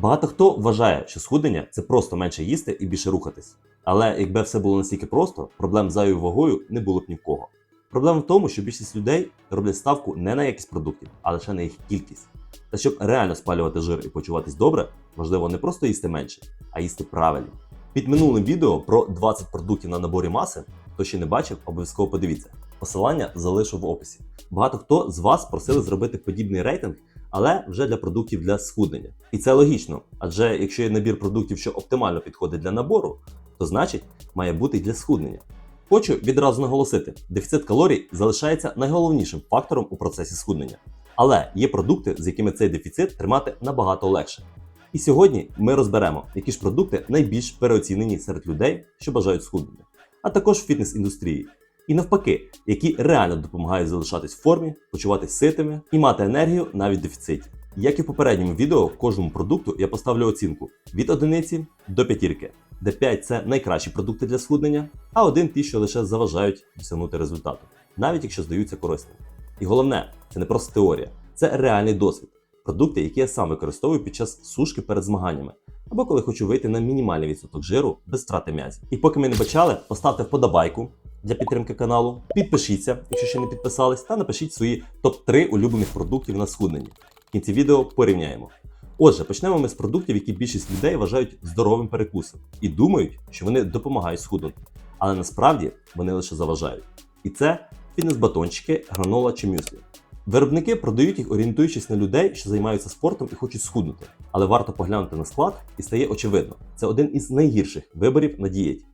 Багато хто вважає, що схуднення це просто менше їсти і більше рухатись. Але якби все було настільки просто, проблем з зайвою вагою не було б ні в кого. Проблема в тому, що більшість людей роблять ставку не на якість продуктів, а лише на їх кількість. Та щоб реально спалювати жир і почуватись добре, важливо не просто їсти менше, а їсти правильно. Під минулим відео про 20 продуктів на наборі маси, хто ще не бачив, обов'язково подивіться. Посилання залишу в описі. Багато хто з вас просили зробити подібний рейтинг, але вже для продуктів для схуднення. І це логічно, адже якщо є набір продуктів, що оптимально підходить для набору, то значить має бути і для схуднення. Хочу відразу наголосити: дефіцит калорій залишається найголовнішим фактором у процесі схуднення. Але є продукти, з якими цей дефіцит тримати набагато легше. І сьогодні ми розберемо, які ж продукти найбільш переоцінені серед людей, що бажають схуднення, а також в фітнес-індустрії. І навпаки, які реально допомагають залишатись в формі, почуватись ситими і мати енергію навіть в. Як і в попередньому відео, кожному продукту я поставлю оцінку від одиниці до п'ятірки, де 5 це найкращі продукти для схуднення, а 1 ті, що лише заважають досягнути результату, навіть якщо здаються корисними. І головне, це не просто теорія, це реальний досвід. Продукти, які я сам використовую під час сушки перед змаганнями, або коли хочу вийти на мінімальний відсоток жиру без втрати м'язів. І поки ми не почали, поставте вподобайку для підтримки каналу, підпишіться, якщо ще не підписались, та напишіть свої топ-3 улюблених продуктів на схудненні. В кінці відео порівняємо. Отже, почнемо ми з продуктів, які більшість людей вважають здоровим перекусом і думають, що вони допомагають схуднути. Але насправді вони лише заважають. І це фітнес-батончики, гранола чи мюслі. Виробники продають їх, орієнтуючись на людей, що займаються спортом і хочуть схуднути. Але варто поглянути на склад і стає очевидно, це один із найгірших виборів на дієті.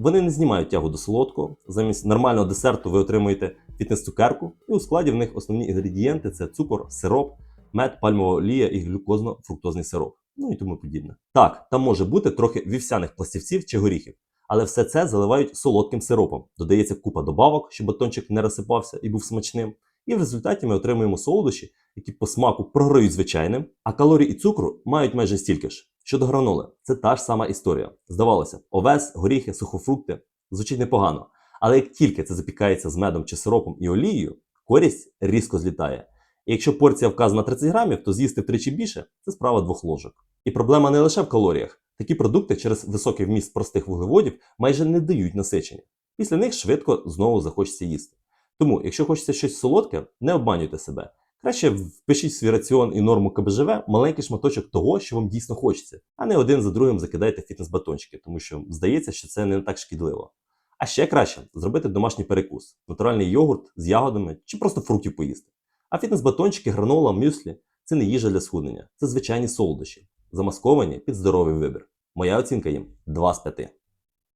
Вони не знімають тягу до солодкого. Замість нормального десерту ви отримуєте фітнес-цукерку, і у складі в них основні інгредієнти це цукор, сироп, мед, пальмова олія і глюкозно-фруктозний сироп. Ну і тому подібне. Так, там може бути трохи вівсяних пластівців чи горіхів, але все це заливають солодким сиропом. Додається купа добавок, щоб батончик не розсипався і був смачним. І в результаті ми отримуємо солодощі, які по смаку програють звичайним, а калорій і цукру мають майже стільки ж. Щодо граноли, це та ж сама історія. Здавалося овес, горіхи, сухофрукти звучить непогано. Але як тільки це запікається з медом чи сиропом і олією, користь різко злітає. І якщо порція вказана 30 грамів, то з'їсти втричі більше це справа двох ложок. І проблема не лише в калоріях. Такі продукти через високий вміст простих вуглеводів майже не дають насичення. Після них швидко знову захочеться їсти. Тому, якщо хочеться щось солодке, не обманюйте себе. Краще впишіть в свій раціон і норму КБЖВ маленький шматочок того, що вам дійсно хочеться, а не один за другим закидайте фітнес-батончики, тому що здається, що це не так шкідливо. А ще краще зробити домашній перекус, натуральний йогурт з ягодами чи просто фруктів поїсти. А фітнес-батончики, гранола, мюслі це не їжа для схуднення, це звичайні солодощі, замасковані під здоровий вибір. Моя оцінка їм 2 з 5.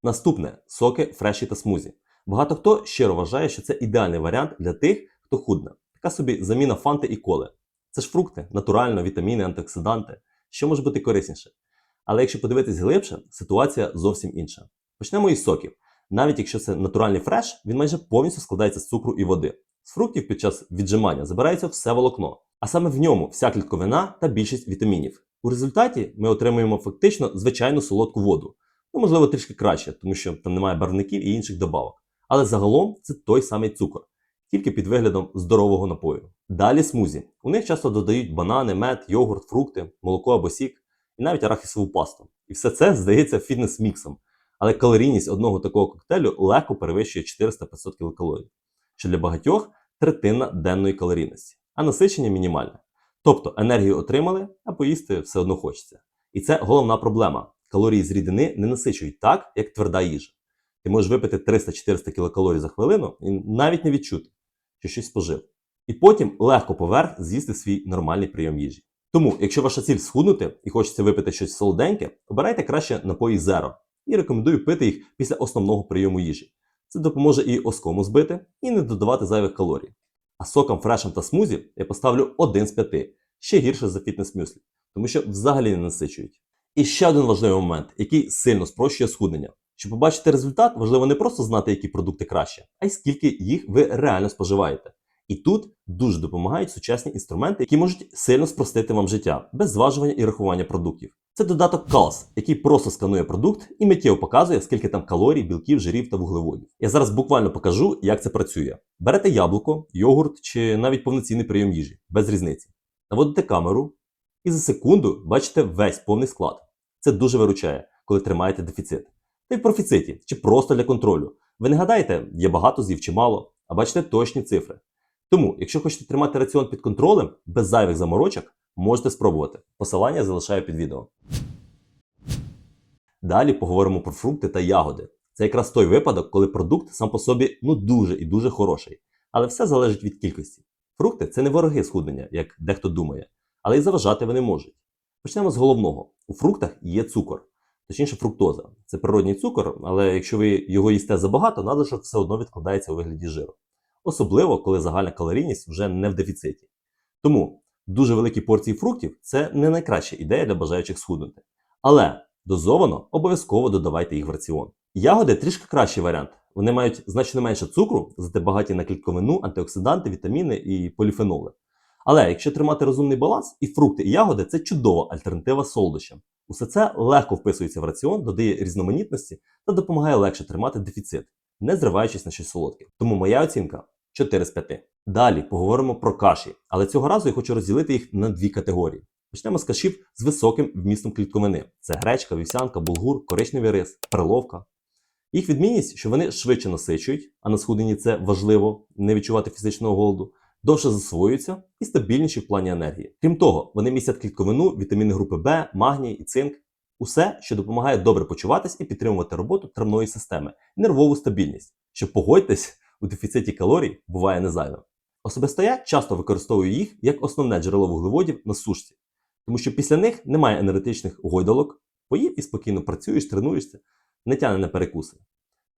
Наступне соки, фреші та смузі. Багато хто щиро вважає, що це ідеальний варіант для тих, хто худне. Така собі заміна фанти і коли. Це ж фрукти, натурально, вітаміни, антиоксиданти. Що може бути корисніше? Але якщо подивитись глибше, ситуація зовсім інша. Почнемо із соків. Навіть якщо це натуральний фреш, він майже повністю складається з цукру і води. З фруктів під час віджимання забирається все волокно, а саме в ньому вся клітковина та більшість вітамінів. У результаті ми отримуємо фактично звичайну солодку воду. Ну, можливо, трішки краще, тому що там немає барвників і інших добавок. Але загалом це той самий цукор, тільки під виглядом здорового напою. Далі смузі. У них часто додають банани, мед, йогурт, фрукти, молоко або сік і навіть арахісову пасту. І все це здається фітнес-міксом. Але калорійність одного такого коктейлю легко перевищує 400-500 кілокалорій, що для багатьох третина денної калорійності, а насичення мінімальне. Тобто енергію отримали, а поїсти все одно хочеться. І це головна проблема. Калорії з рідини не насичують так, як тверда їжа. Ти можеш випити 300-400 кілокалорій за хвилину і навіть не відчути, що щось спожив. І потім легко поверх з'їсти свій нормальний прийом їжі. Тому, якщо ваша ціль схуднути і хочеться випити щось солоденьке, обирайте краще напої зеро і рекомендую пити їх після основного прийому їжі. Це допоможе і оскому збити, і не додавати зайвих калорій. А сокам, фрешам та смузі я поставлю 1 з 5, ще гірше за фітнес-мюслі, тому що взагалі не насичують. І ще один важливий момент, який сильно спрощує схуднення. Щоб побачити результат, важливо не просто знати, які продукти краще, а й скільки їх ви реально споживаєте. І тут дуже допомагають сучасні інструменти, які можуть сильно спростити вам життя без зважування і рахування продуктів. Це додаток CALS, який просто сканує продукт і миттєво показує, скільки там калорій, білків, жирів та вуглеводів. Я зараз буквально покажу, як це працює. Берете яблуко, йогурт чи навіть повноцінний прийом їжі, без різниці. Наводите камеру, І за секунду бачите весь повний склад. Це дуже виручає, коли тримаєте дефіцит. Та й в профіциті чи просто для контролю. Ви не гадаєте, є багато з'їв чи мало, а бачите точні цифри. Тому, якщо хочете тримати раціон під контролем, без зайвих заморочок, можете спробувати. Посилання залишаю під відео. Далі поговоримо про фрукти та ягоди. Це якраз той випадок, коли продукт сам по собі ну дуже і дуже хороший. Але все залежить від кількості. Фрукти це не вороги схуднення, як дехто думає, але й заважати вони можуть. Почнемо з головного: у фруктах є цукор, точніше фруктоза. Це природній цукор, але якщо ви його їсте забагато, надлишок все одно відкладається у вигляді жиру. Особливо, коли загальна калорійність вже не в дефіциті. Тому дуже великі порції фруктів це не найкраща ідея для бажаючих схуднути. Але дозовано обов'язково додавайте їх в раціон. Ягоди трішки кращий варіант. Вони мають значно менше цукру, зате багаті на клітковину, антиоксиданти, вітаміни і поліфеноли. Але якщо тримати розумний баланс, і фрукти, і ягоди це чудова альтернатива солодощам. Усе це легко вписується в раціон, додає різноманітності та допомагає легше тримати дефіцит, не зриваючись на щось солодке. Тому моя оцінка 4 з 5. Далі поговоримо про каші, але цього разу я хочу розділити їх на дві категорії. Почнемо з кашів з високим вмістом клітковини: це гречка, вівсянка, булгур, коричневий рис, перловка. Їх відмінність, що вони швидше насичують, а на схуденні це важливо не відчувати фізичного голоду, довше засвоюються і стабільніші в плані енергії. Крім того, вони містять клітковину, вітаміни групи Б, магній і цинк. Усе, що допомагає добре почуватись і підтримувати роботу травної системи, нервову стабільність, що погодьтесь, у дефіциті калорій буває незайвим. Особисто я часто використовую їх як основне джерело вуглеводів на сушці, тому що після них немає енергетичних гойдалок, поїв і спокійно працюєш, тренуєшся, не тягне на перекуси.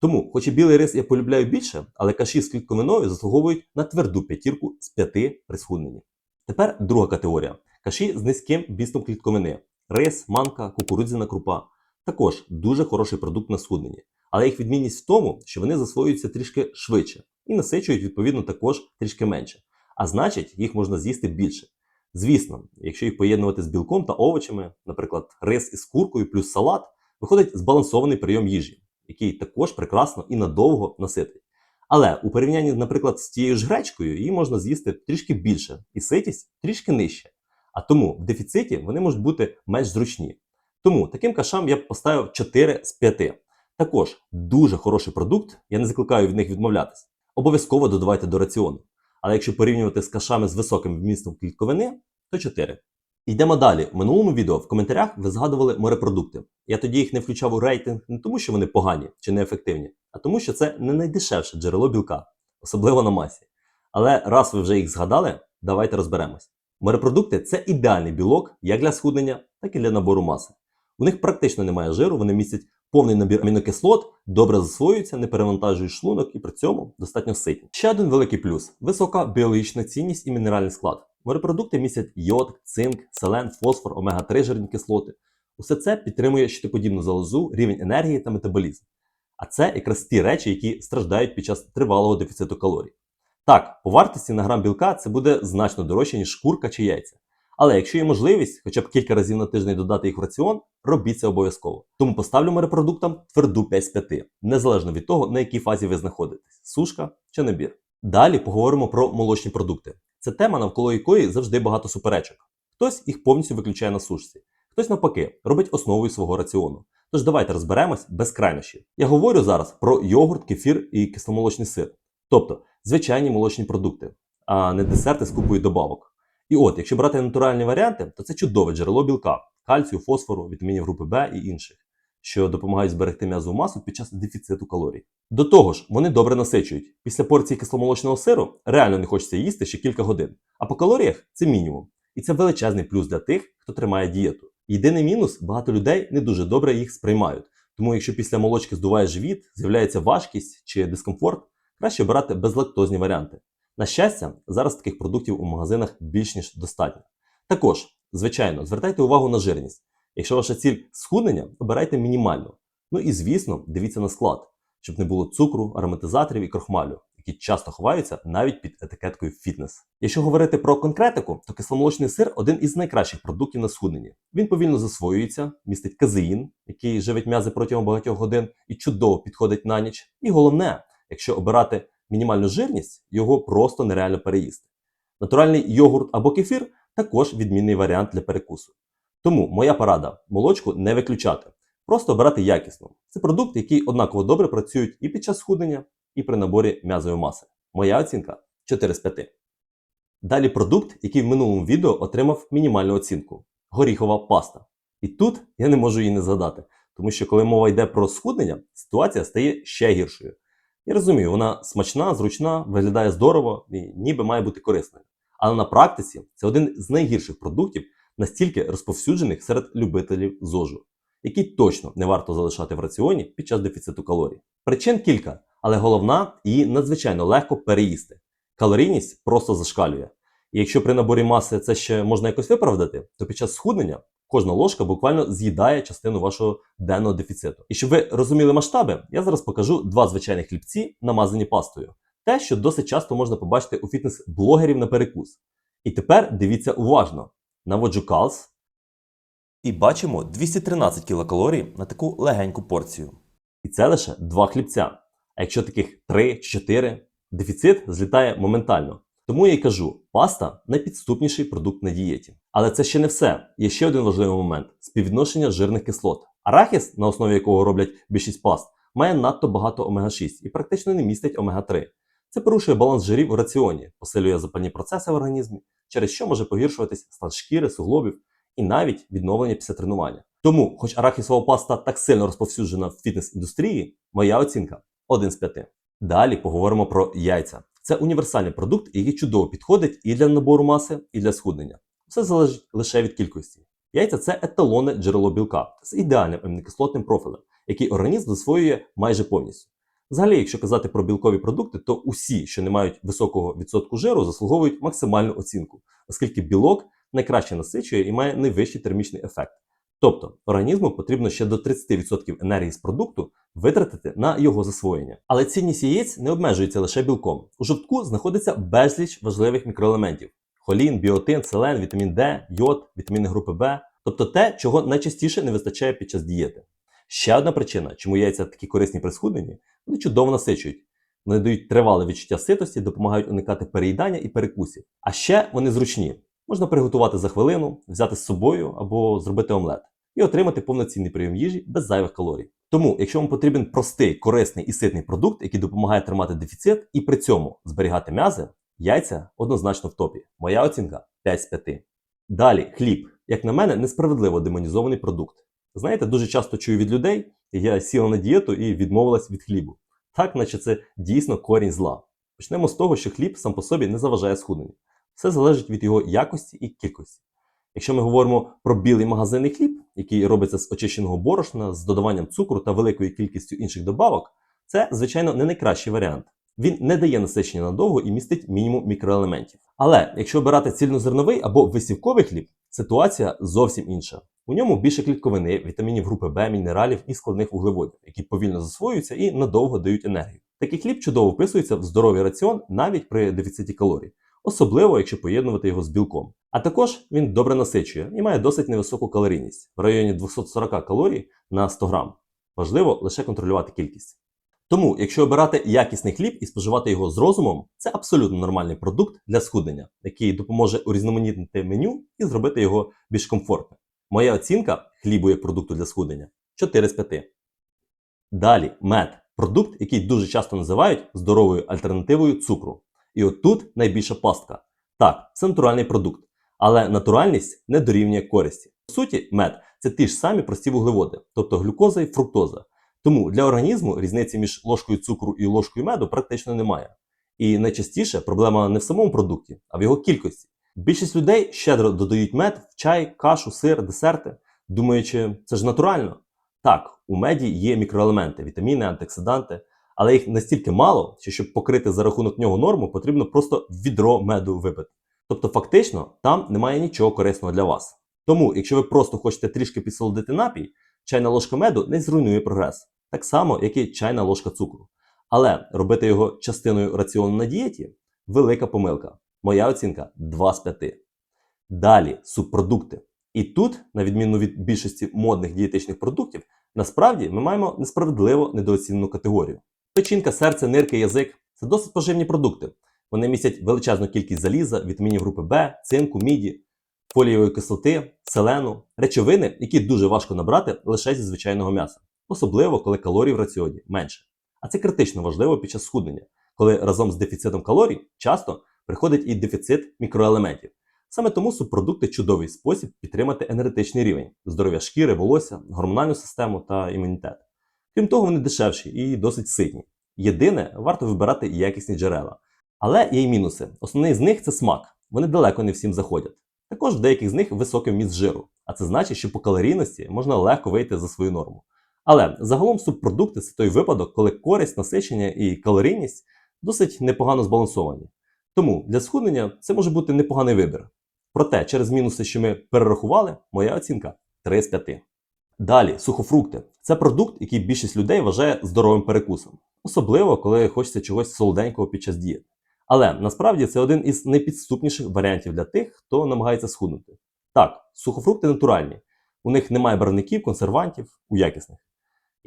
Тому, хоч і білий рис я полюбляю більше, але каші з клітковиною заслуговують на тверду п'ятірку з п'яти при схудненні. Тепер друга категорія: каші з низьким бістом клітковини: рис, манка, кукурудзяна крупа. Також дуже хороший продукт на схудненні. Але їх відмінність в тому, що вони засвоюються трішки швидше і насичують, відповідно, також трішки менше. А значить, їх можна з'їсти більше. Звісно, якщо їх поєднувати з білком та овочами, наприклад, рис із куркою плюс салат, виходить збалансований прийом їжі, який також прекрасно і надовго наситить. Але у порівнянні, наприклад, з тією ж гречкою, її можна з'їсти трішки більше, і ситість трішки нижче. А тому в дефіциті вони можуть бути менш зручні. Тому таким кашам я б поставив 4 з 5. Також дуже хороший продукт, я не закликаю від них відмовлятися. Обов'язково додавайте до раціону. Але якщо порівнювати з кашами з високим вмістом клітковини, то 4. Йдемо далі. В минулому відео в коментарях ви згадували морепродукти. Я тоді їх не включав у рейтинг не тому, що вони погані чи неефективні, а тому, що це не найдешевше джерело білка, особливо на масі. Але раз ви вже їх згадали, давайте розберемось. Морепродукти це ідеальний білок як для схуднення, так і для набору маси. У них практично немає жиру, вони містять повний набір амінокислот, добре засвоюються, не перевантажують шлунок і при цьому достатньо ситні. Ще один великий плюс висока біологічна цінність і мінеральний склад. Морепродукти містять йод, цинк, селен, фосфор, омега-3 жирні кислоти. Усе це підтримує щитоподібну залозу, рівень енергії та метаболізм. А це якраз ті речі, які страждають під час тривалого дефіциту калорій. Так, по вартості на грам білка це буде значно дорожче, ніж шкурка чи яйця. Але якщо є можливість, хоча б кілька разів на тиждень додати їх в раціон, робіть це обов'язково. Тому поставлю морепродуктам тверду 5 з 5, незалежно від того, на якій фазі ви знаходитесь сушка чи набір. Далі поговоримо про молочні продукти. Це тема, навколо якої завжди багато суперечок. Хтось їх повністю виключає на сушці, хтось навпаки робить основою свого раціону. Тож давайте розберемось без крайнощів. Я говорю зараз про йогурт, кефір і кисломолочний сир, тобто звичайні молочні продукти, а не десерти з купою добавок. І от, якщо брати натуральні варіанти, то це чудове джерело білка, кальцію, фосфору, вітамінів групи Б і інших, що допомагають зберегти м'язову масу під час дефіциту калорій. До того ж, вони добре насичують. Після порції кисломолочного сиру реально не хочеться їсти ще кілька годин. А по калоріях це мінімум. І це величезний плюс для тих, хто тримає дієту. Єдиний мінус багато людей не дуже добре їх сприймають. Тому, якщо після молочки здуває живіт, з'являється важкість чи дискомфорт, краще обирати безлактозні варіанти. На щастя, зараз таких продуктів у магазинах більш ніж достатньо. Також, звичайно, звертайте увагу на жирність. Якщо ваша ціль схуднення, обирайте мінімальну. Ну і звісно, дивіться на склад, щоб не було цукру, ароматизаторів і крохмалю, які часто ховаються навіть під етикеткою фітнес. Якщо говорити про конкретику, то кисломолочний сир один із найкращих продуктів на схудненні. Він повільно засвоюється, містить казеїн, який живить м'язи протягом багатьох годин і чудово підходить на ніч. І головне, якщо обирати мінімальну жирність, його просто нереально переїсти. Натуральний йогурт або кефір також відмінний варіант для перекусу. Тому моя порада молочку не виключати, просто обирати якісну. Це продукт, який однаково добре працюють і під час схуднення, і при наборі м'язової маси. Моя оцінка 4 з 5. Далі продукт, який в минулому відео отримав мінімальну оцінку горіхова паста. І тут я не можу її не згадати, тому що коли мова йде про схуднення, ситуація стає ще гіршою. Я розумію, вона смачна, зручна, виглядає здорово і ніби має бути корисною. Але на практиці це один з найгірших продуктів, настільки розповсюджених серед любителів ЗОЖу, який точно не варто залишати в раціоні під час дефіциту калорій. Причин кілька, але головна її надзвичайно легко переїсти. Калорійність просто зашкалює. І якщо при наборі маси це ще можна якось виправдати, то під час схуднення кожна ложка буквально з'їдає частину вашого денного дефіциту. І щоб ви розуміли масштаби, я зараз покажу два звичайних хлібці, намазані пастою. Те, що досить часто можна побачити у фітнес-блогерів на перекус. І тепер дивіться уважно. Наводжу калс. І бачимо 213 кілокалорій на таку легеньку порцію. І це лише два хлібця. А якщо таких 3 чи 4, дефіцит злітає моментально. Тому я й кажу, паста найпідступніший продукт на дієті. Але це ще не все. Є ще один важливий момент співвідношення жирних кислот. Арахіс, на основі якого роблять більшість паст, має надто багато омега-6 і практично не містить омега-3. Це порушує баланс жирів у раціоні, посилює запальні процеси в організмі, через що може погіршуватись стан шкіри, суглобів і навіть відновлення після тренування. Тому, хоч арахісова паста так сильно розповсюджена в фітнес-індустрії, моя оцінка 1 з 5. Далі поговоримо про яйця. Це універсальний продукт, який чудово підходить і для набору маси, і для схуднення. Все залежить лише від кількості. Яйця це еталонне джерело білка з ідеальним амінокислотним профілем, який організм засвоює майже повністю. Взагалі, якщо казати про білкові продукти, то усі, що не мають високого відсотку жиру, заслуговують максимальну оцінку, оскільки білок найкраще насичує і має найвищий термічний ефект. Тобто організму потрібно ще до 30% енергії з продукту витратити на його засвоєння. Але цінність яєць не обмежується лише білком. У жовтку знаходиться безліч важливих мікроелементів: холін, біотин, селен, вітамін Д, йод, вітаміни групи Б, тобто те, чого найчастіше не вистачає під час дієти. Ще одна причина, чому яйця такі корисні при схудненні, вони чудово насичують. Вони дають тривале відчуття ситості, допомагають уникати переїдання і перекусів. А ще вони зручні. Можна приготувати за хвилину, взяти з собою або зробити омлет і отримати повноцінний прийом їжі без зайвих калорій. Тому, якщо вам потрібен простий, корисний і ситний продукт, який допомагає тримати дефіцит і при цьому зберігати м'язи, яйця однозначно в топі. Моя оцінка 5 з 5. Далі хліб, як на мене, несправедливо демонізований продукт. Знаєте, дуже часто чую від людей, я сіла на дієту і відмовилась від хлібу. Так, наче це дійсно корінь зла. Почнемо з того, що хліб сам по собі не заважає схудненню. Все залежить від його якості і кількості. Якщо ми говоримо про білий магазинний хліб, який робиться з очищеного борошна, з додаванням цукру та великою кількістю інших добавок, це, звичайно, не найкращий варіант. Він не дає насичення надовго і містить мінімум мікроелементів. Але якщо обирати цільнозерновий або висівковий хліб, ситуація зовсім інша. У ньому більше клітковини, вітамінів групи Б, мінералів і складних вуглеводів, які повільно засвоюються і надовго дають енергію. Такий хліб чудово вписується в здоровий раціон навіть при дефіциті калорій, особливо якщо поєднувати його з білком. А також він добре насичує і має досить невисоку калорійність в районі 240 калорій на 100 грам. Важливо лише контролювати кількість. Тому, якщо обирати якісний хліб і споживати його з розумом, це абсолютно нормальний продукт для схуднення, який допоможе урізноманітнити меню і зробити його більш комфортним. Моя оцінка хлібу як продукту для схуднення 4 з 5. Далі мед продукт, який дуже часто називають здоровою альтернативою цукру. І от тут найбільша пастка. Так, це натуральний продукт, але натуральність не дорівнює користі. По суті, мед це ті ж самі прості вуглеводи, тобто глюкоза і фруктоза. Тому для організму різниці між ложкою цукру і ложкою меду практично немає. І найчастіше проблема не в самому продукті, а в його кількості. Більшість людей щедро додають мед в чай, кашу, сир, десерти, думаючи, це ж натурально. Так, у меді є мікроелементи, вітаміни, антиоксиданти, але їх настільки мало, що щоб покрити за рахунок нього норму, потрібно просто відро меду випити. Тобто, фактично, там немає нічого корисного для вас. Тому, якщо ви просто хочете трішки підсолодити напій, чайна ложка меду не зруйнує прогрес, так само, як і чайна ложка цукру. Але робити його частиною раціону на дієті велика помилка. Моя оцінка 2 з 5. Далі субпродукти. І тут, на відміну від більшості модних дієтичних продуктів, насправді ми маємо несправедливо недооцінену категорію. Печінка, серце, нирки, язик це досить поживні продукти. Вони містять величезну кількість заліза, вітамінів групи Б, цинку, міді. фолієвої кислоти, селену, речовини, які дуже важко набрати лише зі звичайного м'яса, особливо коли калорій в раціоні менше. А це критично важливо під час схуднення, коли разом з дефіцитом калорій часто приходить і дефіцит мікроелементів. Саме тому субпродукти чудовий спосіб підтримати енергетичний рівень, здоров'я шкіри, волосся, гормональну систему та імунітет. Крім того, вони дешевші і досить ситні. Єдине, варто вибирати якісні джерела. Але є й мінуси. Основний з них це смак. Вони далеко не всім заходять. Також в деяких з них високий вміст жиру, а це значить, що по калорійності можна легко вийти за свою норму. Але загалом субпродукти це той випадок, коли користь, насичення і калорійність досить непогано збалансовані. Тому для схуднення це може бути непоганий вибір. Проте, через мінуси, що ми перерахували, моя оцінка 3 з 5. Далі, сухофрукти. Це продукт, який більшість людей вважає здоровим перекусом, особливо коли хочеться чогось солоденького під час дієти. Але насправді це один із найпідступніших варіантів для тих, хто намагається схуднути. Так, сухофрукти натуральні, у них немає барвників, консервантів, у якісних.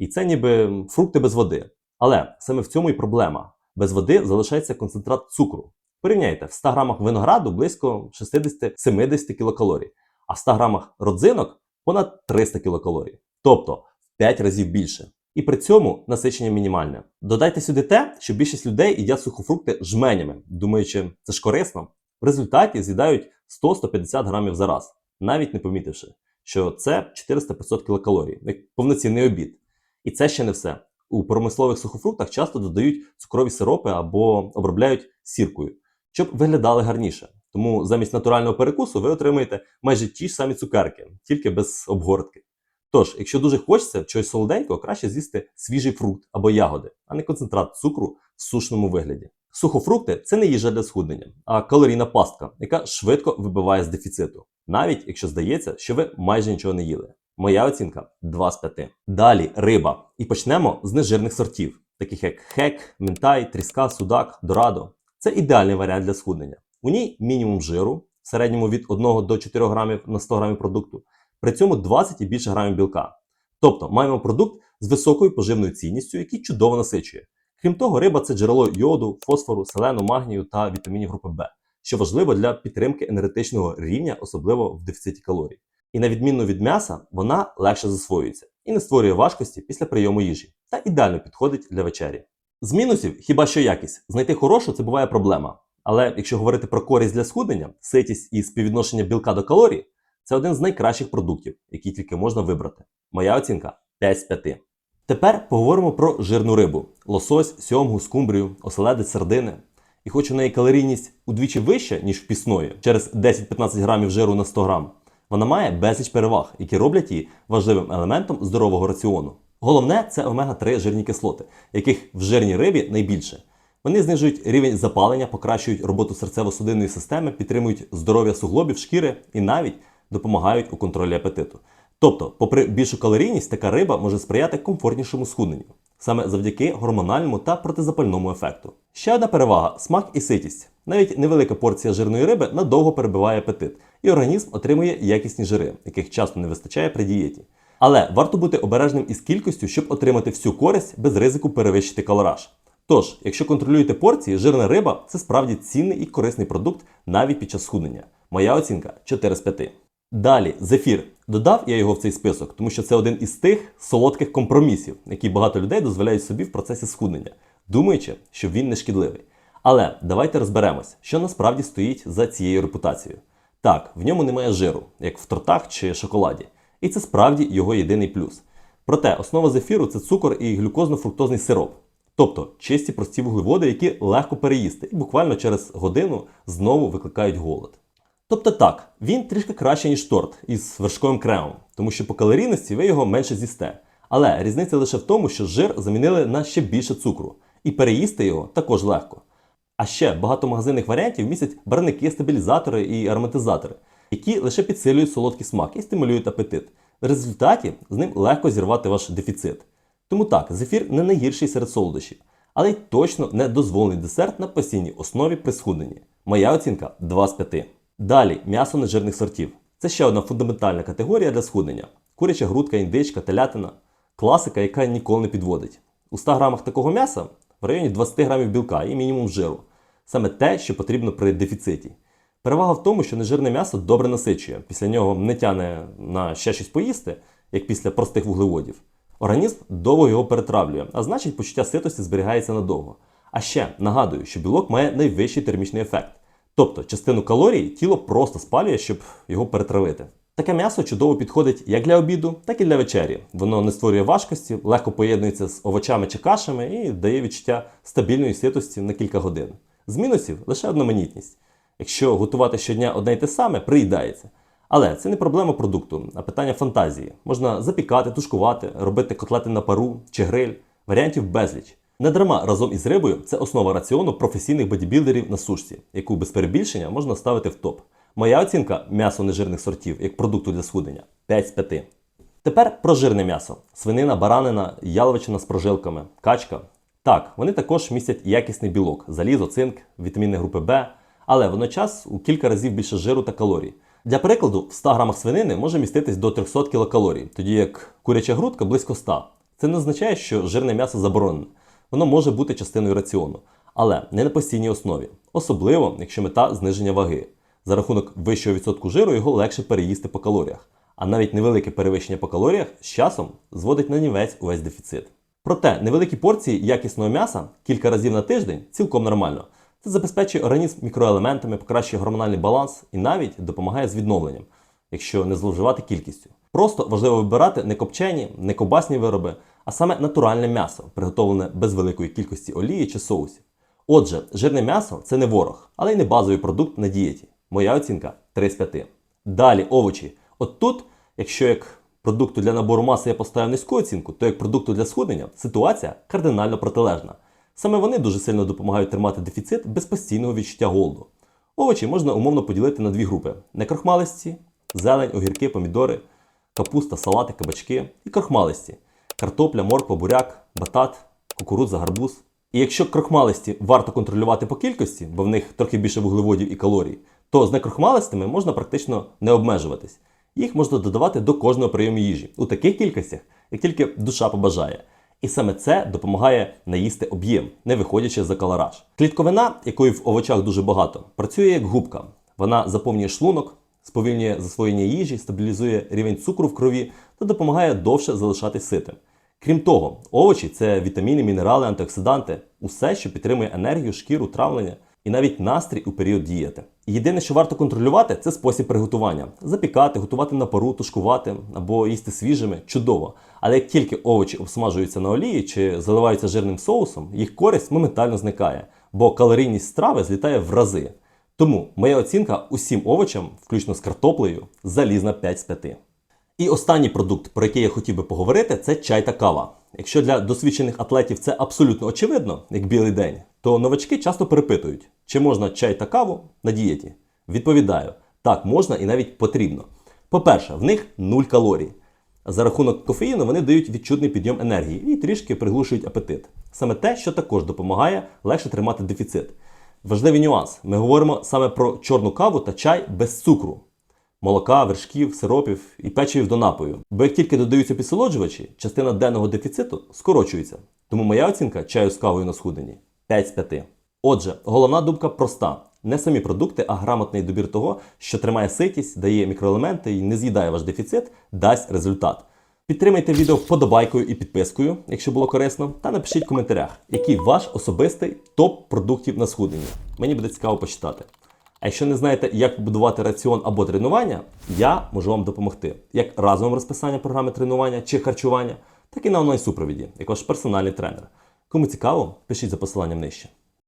І це ніби фрукти без води. Але саме в цьому і проблема. Без води залишається концентрат цукру. Порівняйте, в 100 грамах винограду близько 60-70 кілокалорій, а в 100 грамах родзинок понад 300 кілокалорій. Тобто в 5 разів більше. І при цьому насичення мінімальне. Додайте сюди те, що більшість людей їдять сухофрукти жменями, думаючи, це ж корисно. В результаті з'їдають 100-150 грамів за раз, навіть не помітивши, що це 400-500 кілокалорій, як повноцінний обід. І це ще не все. У промислових сухофруктах часто додають цукрові сиропи або обробляють сіркою, щоб виглядали гарніше. Тому замість натурального перекусу ви отримаєте майже ті ж самі цукерки, тільки без обгортки. Тож, якщо дуже хочеться чогось солоденького, краще з'їсти свіжий фрукт або ягоди, а не концентрат цукру в сушному вигляді. Сухофрукти це не їжа для схуднення, а калорійна пастка, яка швидко вибиває з дефіциту, навіть якщо здається, що ви майже нічого не їли. Моя оцінка 2 з 5. Далі риба. І почнемо з нежирних сортів, таких як хек, мінтай, тріска, судак, дорадо. Це ідеальний варіант для схуднення. У ній мінімум жиру, в середньому від 1 до 4 грамів на 100 грамів продукту, при цьому 20 і більше грамів білка. Тобто маємо продукт з високою поживною цінністю, який чудово насичує. Крім того, риба це джерело йоду, фосфору, селену, магнію та вітамінів групи Б, що важливо для підтримки енергетичного рівня, особливо в дефіциті калорій. І на відміну від м'яса, вона легше засвоюється і не створює важкості після прийому їжі та ідеально підходить для вечері. З мінусів хіба що якість. Знайти хорошу це буває проблема. Але якщо говорити про користь для схуднення, ситість і співвідношення білка до калорій, це один з найкращих продуктів, які тільки можна вибрати. Моя оцінка 5 з 5. Тепер поговоримо про жирну рибу: лосось, сьомгу, скумбрію, оселедець, сардини. І хоч у неї калорійність удвічі вища, ніж в пісної, через 10-15 грамів жиру на 100 грам, вона має безліч переваг, які роблять її важливим елементом здорового раціону. Головне це омега-3 жирні кислоти, яких в жирній рибі найбільше. Вони знижують рівень запалення, покращують роботу серцево-судинної системи, підтримують здоров'я суглобів, шкіри і навіть допомагають у контролі апетиту. Тобто, попри більшу калорійність, така риба може сприяти комфортнішому схудненню, саме завдяки гормональному та протизапальному ефекту. Ще одна перевага смак і ситість. Навіть невелика порція жирної риби надовго перебиває апетит, і організм отримує якісні жири, яких часто не вистачає при дієті. Але варто бути обережним із кількістю, щоб отримати всю користь без ризику перевищити калораж. Тож, якщо контролюєте порції, жирна риба це справді цінний і корисний продукт навіть під час схуднення. Моя оцінка 4 з 5. Далі, зефір. Додав я його в цей список, тому що це один із тих солодких компромісів, які багато людей дозволяють собі в процесі схуднення, думаючи, що він не шкідливий. Але давайте розберемось, що насправді стоїть за цією репутацією. Так, в ньому немає жиру, як в тортах чи шоколаді. І це справді його єдиний плюс. Проте основа зефіру це цукор і глюкозно-фруктозний сироп. Тобто чисті прості вуглеводи, які легко переїсти, і буквально через годину знову викликають голод. Тобто так, він трішки краще, ніж торт із вершковим кремом, тому що по калорійності ви його менше з'їсте. Але різниця лише в тому, що жир замінили на ще більше цукру, і переїсти його також легко. А ще багато магазинних варіантів містять барвники, стабілізатори і ароматизатори, які лише підсилюють солодкий смак і стимулюють апетит. В результаті з ним легко зірвати ваш дефіцит. Тому так, зефір не найгірший серед солодощів, але й точно не дозволений десерт на постійній основі при схудненні. Моя оцінка 2 з 5. Далі м'ясо нежирних сортів. Це ще одна фундаментальна категорія для схуднення: куряча грудка, індичка, телятина. Класика, яка ніколи не підводить. У 100 грамах такого м'яса в районі 20 грамів білка і мінімум жиру. Саме те, що потрібно при дефіциті. Перевага в тому, що нежирне м'ясо добре насичує. Після нього не тяне на ще щось поїсти, як після простих вуглеводів. Організм довго його перетравлює, а значить почуття ситості зберігається надовго. А ще нагадую, що білок має найвищий термічний ефект. Тобто частину калорій тіло просто спалює, щоб його перетравити. Таке м'ясо чудово підходить як для обіду, так і для вечері. Воно не створює важкості, легко поєднується з овочами чи кашами і дає відчуття стабільної ситості на кілька годин. З мінусів лише одноманітність. Якщо готувати щодня одне й те саме, приїдається. Але це не проблема продукту, а питання фантазії. Можна запікати, тушкувати, робити котлети на пару чи гриль. Варіантів безліч. Не дарма разом із рибою це основа раціону професійних бодібілдерів на сушці, яку без перебільшення можна ставити в топ. Моя оцінка м'ясо нежирних сортів як продукту для схуднення 5 з 5. Тепер про жирне м'ясо: свинина, баранина, яловичина з прожилками, качка. Так, вони також містять якісний білок, залізо, цинк, вітаміни групи Б, але водночас у кілька разів більше жиру та калорій. Для прикладу, в 100 грамах свинини може міститись до 300 кілокалорій, тоді як куряча грудка близько 100. Це не означає, що жирне м'ясо заборонене. Воно може бути частиною раціону, але не на постійній основі, особливо якщо мета зниження ваги. За рахунок вищого відсотку жиру його легше переїсти по калоріях, а навіть невелике перевищення по калоріях з часом зводить на нівець увесь дефіцит. Проте невеликі порції якісного м'яса кілька разів на тиждень цілком нормально. Це забезпечує організм мікроелементами, покращує гормональний баланс і навіть допомагає з відновленням, якщо не зловживати кількістю. Просто важливо вибирати не копчені, не кобасні вироби, а саме натуральне м'ясо, приготовлене без великої кількості олії чи соусів. Отже, жирне м'ясо це не ворог, але й не базовий продукт на дієті. Моя оцінка 3 з 5. Далі овочі. От тут, якщо як продукту для набору маси я поставив низьку оцінку, то як продукту для схуднення ситуація кардинально протилежна. Саме вони дуже сильно допомагають тримати дефіцит без постійного відчуття голоду. Овочі можна умовно поділити на дві групи: некрохмалисті, зелень, огірки, помідори, капуста, салати, кабачки і крохмалисті картопля, морква, буряк, батат, кукурудза, гарбуз. І якщо крохмалисті варто контролювати по кількості, бо в них трохи більше вуглеводів і калорій, то з некрохмалистими можна практично не обмежуватись. Їх можна додавати до кожного прийому їжі у таких кількостях, як тільки душа побажає. І саме це допомагає наїсти об'єм, не виходячи за калораж. Клітковина, якої в овочах дуже багато, працює як губка. Вона заповнює шлунок, сповільнює засвоєння їжі, стабілізує рівень цукру в крові та допомагає довше залишатись ситим. Крім того, овочі це вітаміни, мінерали, антиоксиданти, усе, що підтримує енергію, шкіру, травлення і навіть настрій у період дієти. Єдине, що варто контролювати, це спосіб приготування: запікати, готувати на пару, тушкувати або їсти свіжими чудово. Але як тільки овочі обсмажуються на олії чи заливаються жирним соусом, їх користь моментально зникає, бо калорійність страви злітає в рази. Тому моя оцінка усім овочам, включно з картоплею, залізна 5 з 5. І останній продукт, про який я хотів би поговорити, це чай та кава. Якщо для досвідчених атлетів це абсолютно очевидно, як білий день, то новачки часто перепитують, чи можна чай та каву на дієті. Відповідаю, так можна і навіть потрібно. По-перше, в них нуль калорій. За рахунок кофеїну вони дають відчутний підйом енергії і трішки приглушують апетит. Саме те, що також допомагає легше тримати дефіцит. Важливий нюанс: ми говоримо саме про чорну каву та чай без цукру молока, вершків, сиропів і печивів до напою. Бо як тільки додаються підсолоджувачі, частина денного дефіциту скорочується. Тому моя оцінка чаю з кавою на схуденні 5 з 5. Отже, головна думка проста: не самі продукти, а грамотний добір того, що тримає ситість, дає мікроелементи і не з'їдає ваш дефіцит, дасть результат. Підтримайте відео вподобайкою і підпискою, якщо було корисно, та напишіть в коментарях, який ваш особистий топ продуктів на схуденні. Мені буде цікаво почитати. А якщо не знаєте, як побудувати раціон або тренування, я можу вам допомогти як разовим розписанням програми тренування чи харчування, так і на онлайн-супровіді, як персональний тренер. Кому цікаво, пишіть за посиланням нижче.